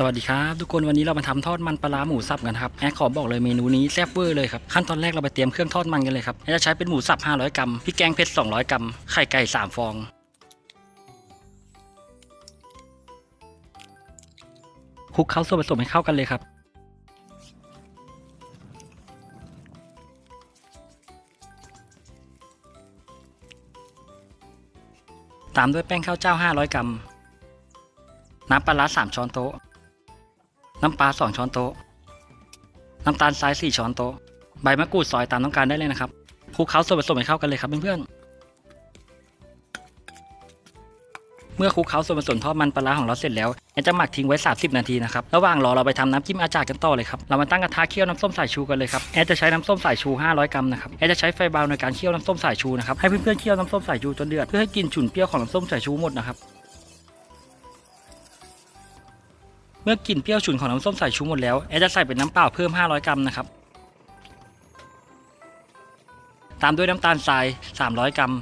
สวัสดีครับทุกคนวันนี้เรามาทำทอดมันปลาร้าหมูสับกันครับแอร์ขอบอกเลยเมนูนี้แซ่บเวอร์เลยครับขั้นตอนแรกเราไปเตรียมเครื่องทอดมันกันเลยครับแอร์จะใช้เป็นหมูสับ 500 กรัมพริกแกงเผ็ด200 กรัมไข่ไก่3ฟอง คลุกเคล้าส่วนผสมให้เข้ากันเลยครับ ตามด้วยแป้งข้าวเจ้า 500 กรัมน้ำปลาร้า3ช้อนโต๊ะ น้ำปลา2ช้อนโต๊ะ น้ำตาลทราย4ช้อนโต๊ะ ใบมะกรูดซอยตามต้องการได้เลยนะครับคลุกเคล้าส่วนผสมให้เข้ากันเลยครับเพื่อนๆ เมื่อคลุกเคล้าส่วนผสมทอดมันปลาของเราเสร็จแล้วแอนจะหมักทิ้งไว้ 30 นาทีนะครับ ระหว่างรอเราไปทำน้ำจิ้มอาจารย์กันต่อเลยครับ เรามาตั้งกระทะเคี่ยวน้ำส้มสายชูกันเลยครับ แอนจะใช้น้ำส้มสายชู 500 กรัมนะครับ แอนจะใช้ไฟเบาในการเคี่ยวน้ำส้มสายชูนะครับ ให้เพื่อนๆเคี่ยวน้ำส้มสายชูจนเดือด เพื่อให้กลิ่นฉุนเปรี้ยวของน้ำส้มสายชูหมดนะครับ มื่อกลิ่นเปรี้ยวฉุนของน้ำส้มสายชูหมดแล้วแอนจะใส่เป็นน้ำเปล่าเพิ่ม 500 กรัมนะครับ ตามด้วยน้ำตาลทราย 300 กรัม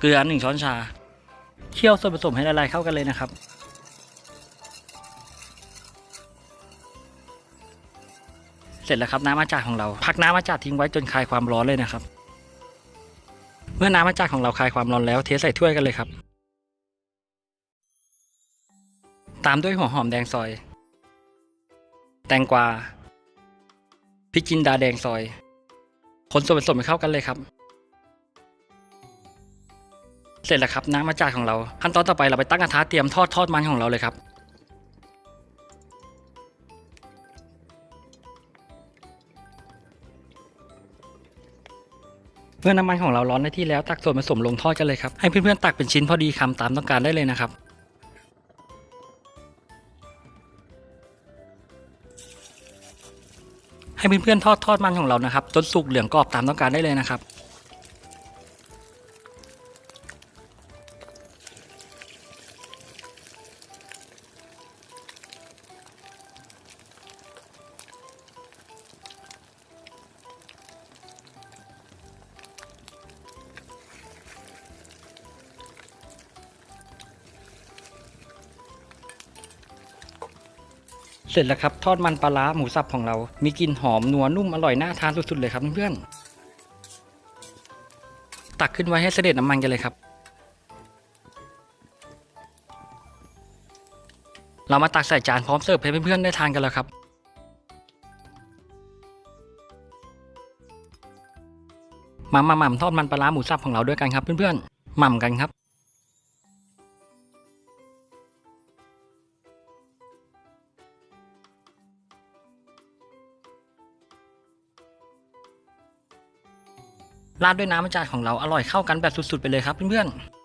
เกลือ 1 ช้อนชา เคี่ยวส่วนผสมให้ละลายเข้ากันเลยนะครับ เสร็จแล้วครับน้ำอาจาดของเรา พักน้ำอาจาดทิ้งไว้จนคลายความร้อนเลยนะครับ เมื่อน้ำอาจาดของเราคลายความร้อนแล้วเทใส่ถ้วยกันเลยครับ ตามด้วยหัวหอมแดงซอย แตงกวาพริกจินดาแดงซอย คนส่วนผสมให้เข้ากันเลยครับ เสร็จแล้วครับน้ำมาจากของเรา ขั้นตอนต่อไปเราไปตั้งกระทะเตรียมทอดทอดมันของเราเลยครับเมื่อน้ำมันของเราร้อนในที่แล้วตักส่วนผสมลงทอดกันเลยครับ ให้เพื่อนๆตักเป็นชิ้นพอดีคำตามต้องการได้เลยนะครับ ให้เพื่อนๆทอดทอดมันของเรานะครับจนสุกเหลืองกรอบตามต้องการได้เลยนะครับ เสร็จแล้วครับทอดมันปลาร้าหมูสับของเรา มีกลิ่นหอมนัวนุ่มอร่อยน่าทานสุดๆเลยครับเพื่อนๆตักขึ้นไว้ให้เสด็จน้ำมันกันเลยครับ เรามาตักใส่จานพร้อมเสิร์ฟให้เพื่อนๆได้ทานกันแล้วครับมามาหม่ำทอดมันปลาร้าหมูสับของเราด้วยกันครับเพื่อนๆหม่ำกันครับ ราดด้วยน้ำมันจานของเราอร่อยเข้ากันแบบสุดๆไปเลยครับเพื่อนๆ